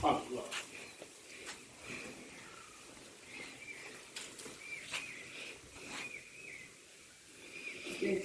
差不多。这，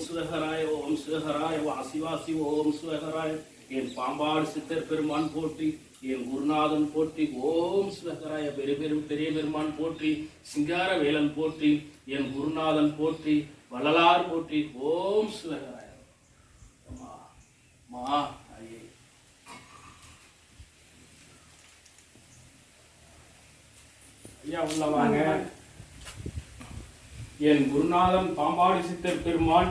ஓம் சுரஹராய ஓம் சுரஹராய வாசி வாசி ஓம் சுரஹராய என் பாம்பாடு சித்தர் பெருமான் போற்றி என் குருநாதன் போற்றி ஓம் சுரஹராய பெரிய பெரும் பெரிய பெருமான் போற்றி சிங்கார வேலன் போற்றி என் குருநாதன் போற்றி வள்ளலார் போற்றி ஓம் சுரஹராய அம்மா மா ஐயே ஐயா உள்ள வாங்க. என் குருநாதன் பாம்பாடி சித்தர் பெருமான்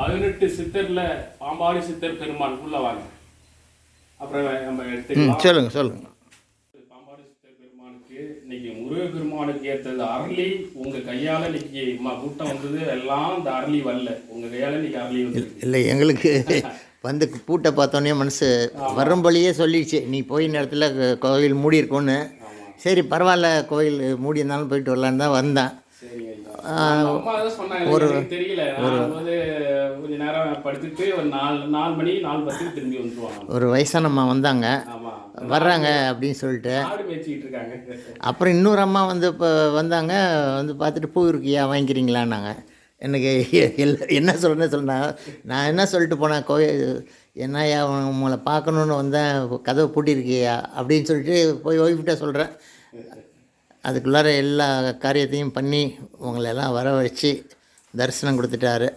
பதினெட்டு சித்தர்ல பாம்பாடி சித்தர் பெருமான் உள்ள வாங்க அப்புறம் நம்ம எடுத்துக்கலாம். சொல்லுங்கள் சொல்லுங்கள் பாம்பாடி சித்தர் பெருமானுக்கு இன்னைக்கு முருக பெருமானுக்கு ஏற்றது அரளி. உங்க கையால இன்னைக்கு கூட்டம் வந்தது. எல்லாம் இந்த அரளி வரல. உங்க கையால இன்னைக்கு அரளி வந்து இல்லை எங்களுக்கு வந்து பூட்டை பார்த்தோன்னே மனசு வரும்படியே சொல்லிடுச்சு. நீ போய் நேரத்தில் கோவில் மூடி இருக்கும்னு சரி பரவாயில்ல கோயில் மூடி இருந்தாலும் போயிட்டு வரலான்னு தான் வந்தேன். அம்மா தெரியல. ஒரு ஒரு வயசானம்மா வந்தாங்க. ஆமா. வர்றாங்க அப்படின்னு சொல்லிட்டு. அப்புறம் இன்னொரு அம்மா வந்து இப்போ வந்தாங்க. வந்து பார்த்துட்டு பூ இருக்கியா வாங்கிக்கிறீங்களான்னாங்க. எனக்கு என்ன சொல்கிறேன்னு சொன்னாங்க நான் என்ன சொல்லிட்டு போனேன் கோயில் என்னய்யா உங்களை பார்க்கணுன்னு வந்தேன். கதவை பூட்டியிருக்கியா அப்படின்னு சொல்லிட்டு போய் ஒய்ஃப்கிட்ட சொல்கிறேன் அதுக்குள்ளார எல்லா காரியத்தையும் பண்ணி உங்களை எல்லாம் வர வச்சு தரிசனம் கொடுத்துட்டாரு.